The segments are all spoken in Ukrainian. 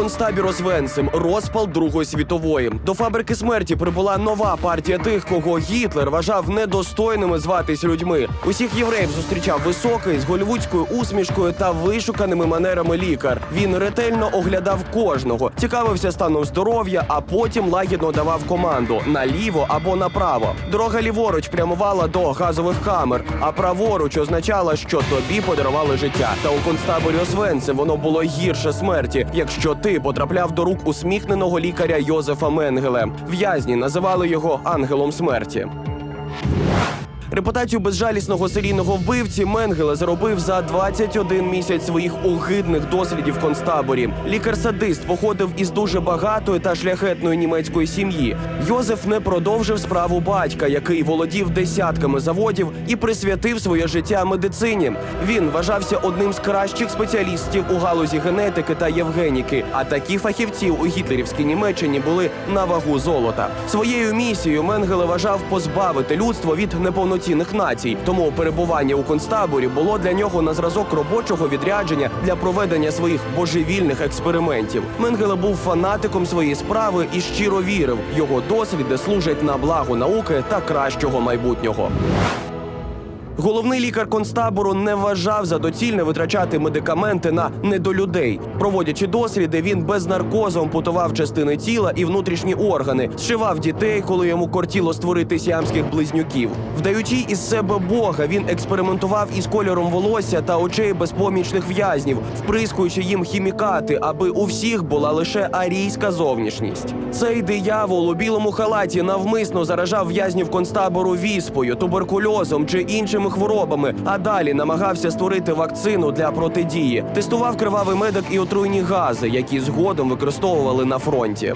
концтабір Освенцим, розпал Другої світової. До фабрики смерті прибула нова партія тих, кого Гітлер вважав недостойними зватись людьми. Усіх євреїв зустрічав високий з голівудською усмішкою та вишуканими манерами лікар. Він ретельно оглядав кожного, цікавився станом здоров'я, а потім лагідно давав команду наліво або направо. Дорога ліворуч прямувала до газових камер, а праворуч означала, що тобі подарували життя. Та у концтаборі Освенцим воно було гірше смерті, якщо ти потрапляв до рук усміхненого лікаря Йозефа Менгеле. В'язні називали його ангелом смерті. Репутацію безжалісного серійного вбивці Менгеле заробив за 21 місяць своїх огидних дослідів в концтаборі. Лікар-садист походив із дуже багатої та шляхетної німецької сім'ї. Йозеф не продовжив справу батька, який володів десятками заводів і присвятив своє життя медицині. Він вважався одним з кращих спеціалістів у галузі генетики та євгеніки. А такі фахівці у гітлерівській Німеччині були на вагу золота. Своєю місією Менгеле вважав позбавити людство від неповноцінних націй. Тому перебування у концтаборі було для нього на зразок робочого відрядження для проведення своїх божевільних експериментів. Менгеле був фанатиком своєї справи і щиро вірив, його досвіди служать на благо науки та кращого майбутнього. Головний лікар концтабору не вважав за доцільне витрачати медикаменти на недолюдей. Проводячи досліди, він без наркозу ампутував частини тіла і внутрішні органи, зшивав дітей, коли йому кортіло створити сіамських близнюків. Вдаючи із себе Бога, він експериментував із кольором волосся та очей безпомічних в'язнів, вприскуючи їм хімікати, аби у всіх була лише арійська зовнішність. Цей диявол у білому халаті навмисно заражав в'язнів концтабору віспою, туберкульозом чи іншими хворобами, а далі намагався створити вакцину для протидії. Тестував кривавий медик і отруйні гази, які згодом використовували на фронті.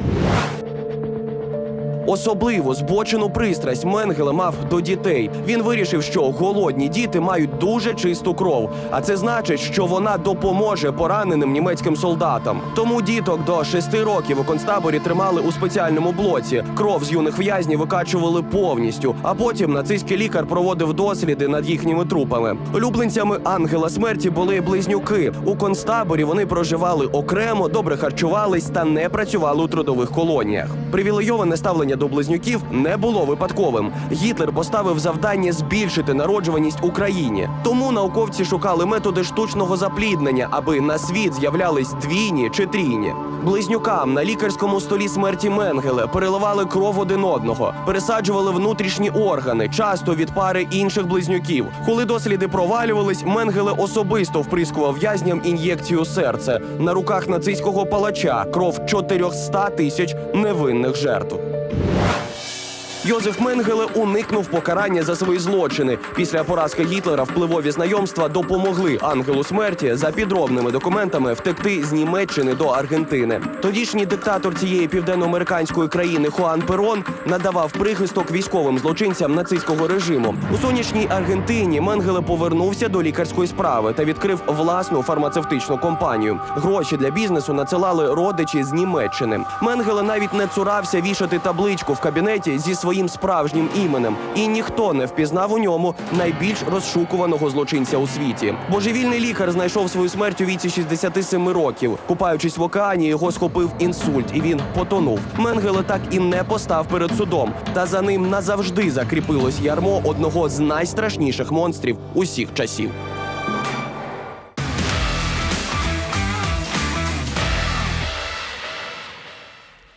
Особливо збочену пристрасть Менгеле мав до дітей. Він вирішив, що голодні діти мають дуже чисту кров, а це значить, що вона допоможе пораненим німецьким солдатам. Тому діток до 6 років у концтаборі тримали у спеціальному блоці. Кров з юних в'язнів викачували повністю. А потім нацистський лікар проводив досліди над їхніми трупами. Улюбленцями ангела смерті були близнюки. У концтаборі вони проживали окремо, добре харчувались та не працювали у трудових колоніях. Привілейоване ставлення до близнюків не було випадковим. Гітлер поставив завдання збільшити народжуваність Україні. Тому науковці шукали методи штучного запліднення, аби на світ з'являлись двійні чи трійні. Близнюкам на лікарському столі смерті Менгеле переливали кров один одного, пересаджували внутрішні органи, часто від пари інших близнюків. Коли досліди провалювались, Менгеле особисто вприскував в'язням ін'єкцію серця на руках нацистського палача кров 400 тисяч невинних жертв. Йозеф Менгеле уникнув покарання за свої злочини. Після поразки Гітлера впливові знайомства допомогли ангелу смерті за підробними документами втекти з Німеччини до Аргентини. Тодішній диктатор цієї південноамериканської країни Хуан Перон надавав прихисток військовим злочинцям нацистського режиму. У сонячній Аргентині Менгеле повернувся до лікарської справи та відкрив власну фармацевтичну компанію. Гроші для бізнесу надсилали родичі з Німеччини. Менгеле навіть не цурався вішати табличку в кабінеті зі своїм справжнім іменем, і ніхто не впізнав у ньому найбільш розшукуваного злочинця у світі. Божевільний лікар знайшов свою смерть у віці 67 років. Купаючись в океані, його схопив інсульт, і він потонув. Менгеле так і не постав перед судом, та за ним назавжди закріпилось ярмо одного з найстрашніших монстрів усіх часів.